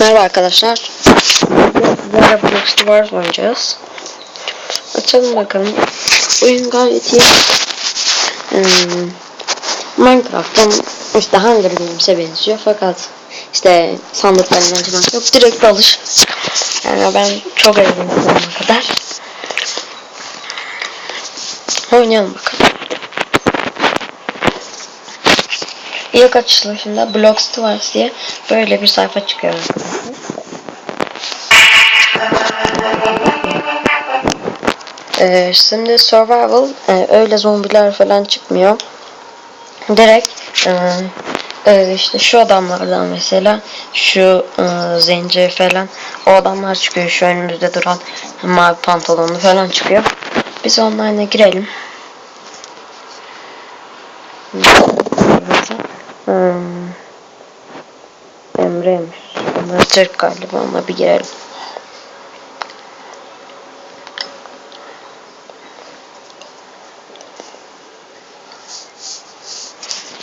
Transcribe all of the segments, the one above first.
Merhaba arkadaşlar. Sizlerle Blox Wars oynayacağız. Açalım bakalım. Oyun gayet iyi. Hmm, Minecraft'tan işte Hunger Games'e benziyor fakat işte sandıklarından falan yok. Direkt alış. Yani ben çok eğlendim bu kadar. Oynayalım bakalım. İlk açılışında Blox Wars diye böyle bir sayfa çıkıyor. Ee, şimdi survival e, öyle zombiler falan çıkmıyor. Direkt e, e, işte şu adamlardan mesela şu e, zenci falan o adamlar çıkıyor şu önümüzde duran mavi pantolonlu falan çıkıyor. Biz onlarla girelim. Hmm. Emre'ymiş. Onlar Türk galiba ona bir girelim.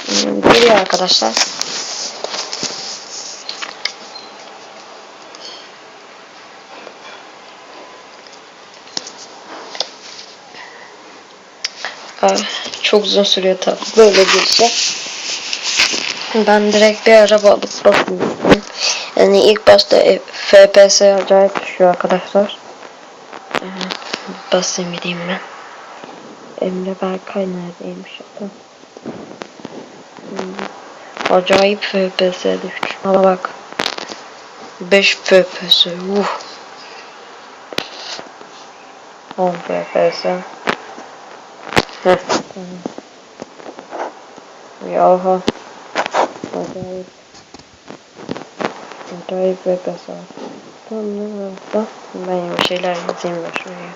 Hmm, Geliyor arkadaşlar. Ay, çok uzun sürüyor tabi. Böyle girse. Ben direkt bir araba alıp bakıyorum. Yani ilk başta e, FPS acayip düşüyor arkadaşlar. Basayım gideyim ben. Emre Berkay neredeymiş adam? Hmm. Acayip FPS düşmüş. Ama bak. 5 FPS. Uh. 10 FPS. Heh. Tamam. Acayip. Acayip FPS var. Tamam burada? Ben bir şeyler yazayım da şuraya.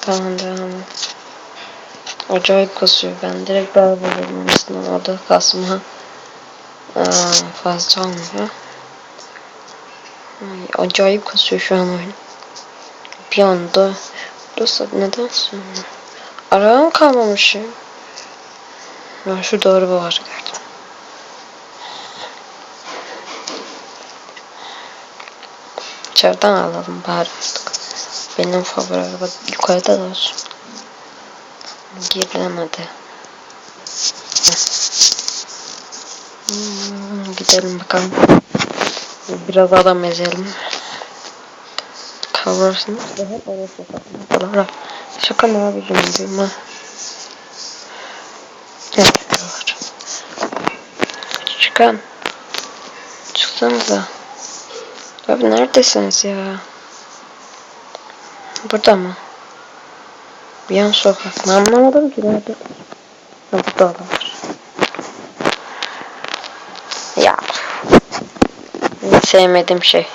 Tamam et. Acayip kasıyor. Ben direkt berberim aslında o da kasma. Aa, fazla olmuyor. Ay, acayip kasıyor şu an oyun. Bir anda Burası neden sonra? Arağım kalmamış ya. Ya şu doğru var gördüm. İçeriden alalım bari artık. Benim favori araba yukarıda da olsun. Girilemedi. Hmm, gidelim bakalım. Biraz adam ezelim. Kavrarsınız da hep oraya. Şaka mı abicim diyorum ha. Ne çıkıyor? Çıkan. Çıksanıza. Abi neredesiniz ya? Burada mı? Bir yan sokak. Ben anlamadım ki nerede. Ha burada da var. Ya. En sevmediğim şey.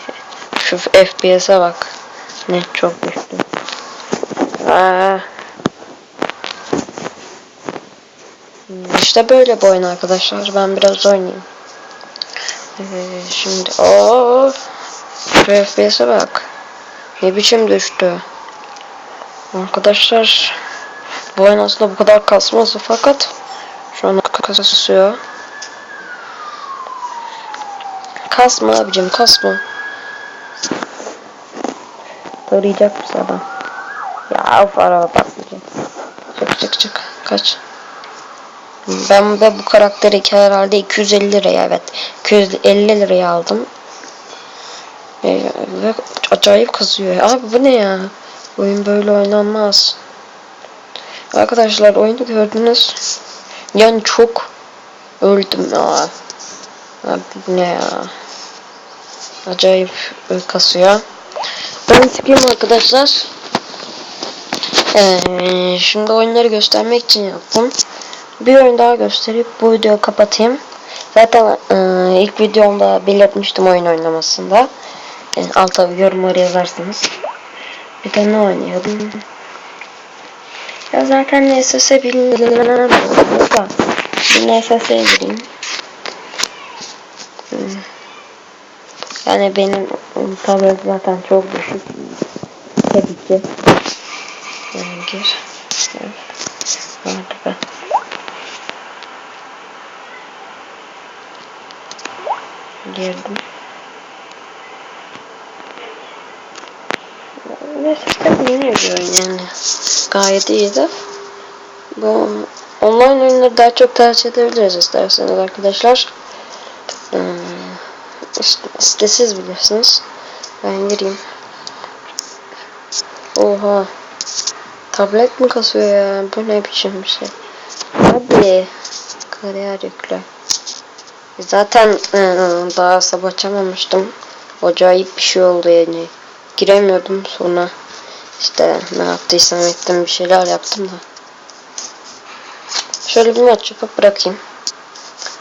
Şu FPS'e bak. Ne çok düştü. Aa. İşte böyle bu oyun arkadaşlar. Ben biraz oynayayım. Ee, şimdi o şu FPS'e bak. Ne biçim düştü. Arkadaşlar bu oyun aslında bu kadar kasmaz fakat şu an kasıyor. Kasma abicim kasma. Tarayacak mısın adam? Ya of araba patlayacak. Çık çık çık. Kaç. Ben de bu karakteri herhalde 250 liraya evet. 250 liraya aldım. Ee, ve acayip kızıyor. Abi bu ne ya? Oyun böyle oynanmaz. Arkadaşlar oyunu gördünüz. Yani çok öldüm ya. Abi bu ne ya? Acayip kasıyor. Ben çıkayım arkadaşlar. Ee, şimdi oyunları göstermek için yaptım. Bir oyun daha gösterip bu videoyu kapatayım. Zaten e, ilk videomda belirtmiştim oyun oynamasında. E, alta yorumları yazarsınız. Bir de ne oynayalım? Ya zaten NSS bilmiyorum da bir NSS'ye gireyim. Hmm. Yani benim tablet zaten çok düşük. Tabii ki. Yani gir. Evet. Hadi be. Girdim. Neyse yeni bir yani. Gayet iyiydi. Bu online oyunları daha çok tercih edebiliriz isterseniz arkadaşlar. Hmm, işte, işte siz bilirsiniz. Ben gireyim. Oha. Tablet mi kasıyor ya? Bu ne biçim bir şey? Hadi. Kariyer yükle. Zaten ıı, daha sabah açamamıştım. Acayip bir şey oldu yani. Giremiyordum sonra. işte ne yaptıysam ettim bir şeyler yaptım da. Şöyle bir maç yapıp bırakayım.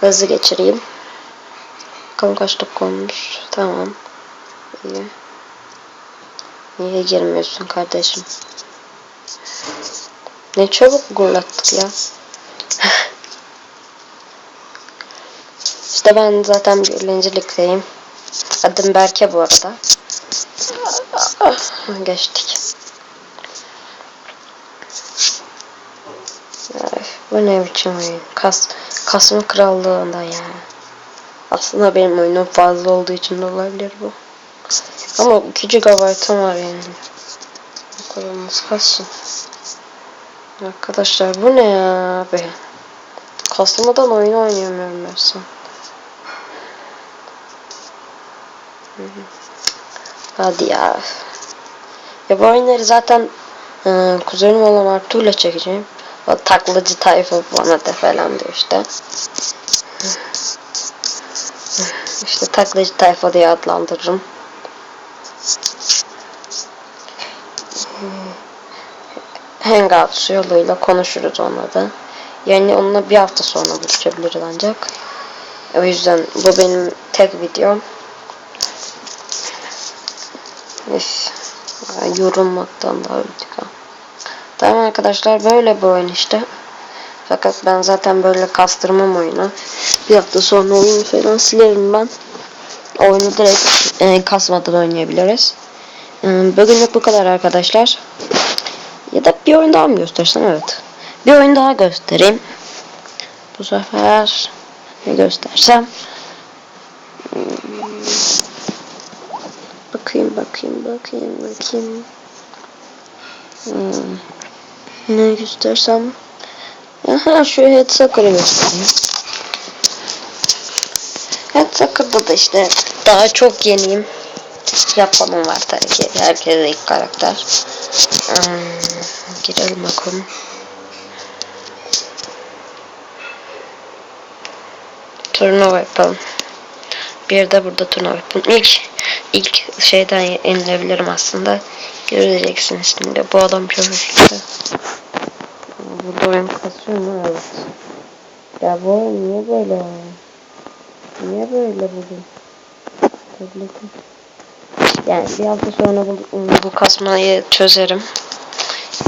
Hızlı geçireyim. Bakalım kaç olmuş. Tamam. İyi. Niye girmiyorsun kardeşim? Ne çabuk gol attık ya. işte ben zaten birinci ligdeyim. Adım Berke bu arada. Geçtik. Bu ne biçim oyun? Kas, kasma krallığında yani. Aslında benim oyunum fazla olduğu için de olabilir bu. Ama 2 GB'ım var yani. Bu kadar nasıl kassın? Arkadaşlar bu ne ya be? Kasmadan oyun oynayamıyorum ben Hadi ya. Ya bu oyunları zaten e, kuzenim olan Artu ile çekeceğim. O taklacı tayfa bana da falan diyor işte. İşte taklacı tayfa diye adlandırırım. Hangout yoluyla konuşuruz onunla da. Yani onunla bir hafta sonra buluşabiliriz ancak. O yüzden bu benim tek videom. Üf. Yorulmaktan daha intikam. Tamam arkadaşlar böyle bir oyun işte. Fakat ben zaten böyle kastırmam oyunu. Bir hafta sonra oyunu falan silerim ben. Oyunu direkt e, kasmadan oynayabiliriz. E, bugünlük bu kadar arkadaşlar. Ya da bir oyun daha mı göstersem evet. Bir oyun daha göstereyim. Bu sefer ne göstersem. Hmm. Bakayım bakayım bakayım bakayım. Hmm. Ne göstersem. Aha şu Headsacker'ı göstereyim. Headsacker'da da işte daha çok yeniyim. Yapmamam var tabii ki. Herkese ilk karakter. Hmm. Girelim bakalım. Turnuva yapalım. Bir de burada turnuva yapalım. İlk ilk şeyden yenilebilirim aslında. Göreceksiniz şimdi. Bu adam çok güçlü. Burada oyun kasıyor mu? Evet. Ya bu niye böyle? Niye böyle bugün? Tabletim. Yani bir hafta sonra bu, bu kasmayı çözerim.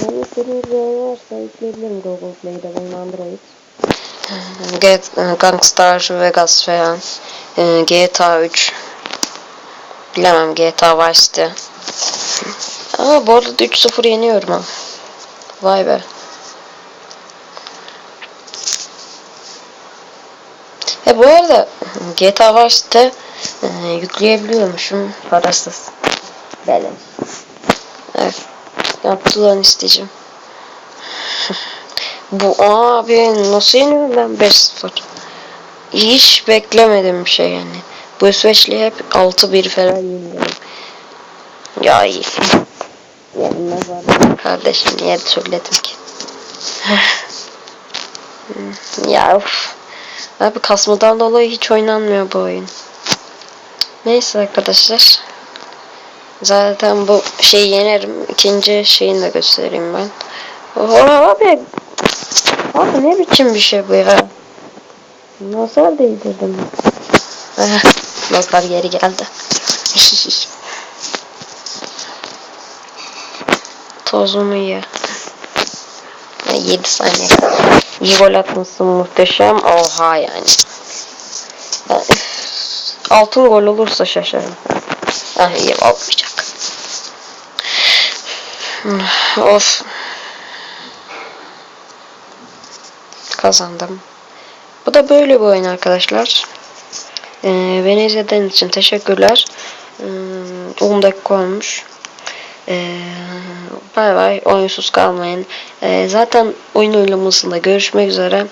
Yani istediğiniz bir varsa yükleyebilirim Google Play'de benim Android. Get, Gangstar Vegas falan. Ee, GTA 3. Bilemem GTA Vice City. Ama bu arada 3-0 yeniyorum ha. Vay be. Bu arada GTA Vice City e, yükleyebiliyormuşum parasız. Beleş. Evet. Yaptılar isteyeceğim. Bu abi nasıl yeniyorum ben 5-0. Hiç beklemedim bir şey yani. Bu İsveçli hep 6-1 falan yeniyorum. Ya iyi. Yenilmez abi. Kardeşim niye söyledim ki? ya of. Abi kasmadan dolayı hiç oynanmıyor bu oyun. Neyse arkadaşlar. Zaten bu şeyi yenerim. İkinci şeyini de göstereyim ben. Oho abi. Abi ne biçim bir şey bu ya. Nazar değdirdim. Eh, Nazar geri geldi. Tozumu ye. 7 saniye kadar. İyi gol atmışsın muhteşem. Oha yani. yani altın gol olursa şaşarım. Ah iyi olmayacak. Of. Kazandım. Bu da böyle bir oyun arkadaşlar. Ee, beni için teşekkürler. Hmm, ee, 10 dakika olmuş. Ee, bay bay. Oyunsuz kalmayın. Ee, zaten oyun oylamasında görüşmek üzere.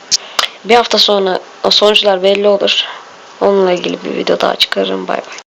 Bir hafta sonra sonuçlar belli olur. Onunla ilgili bir video daha çıkarırım. Bay bay.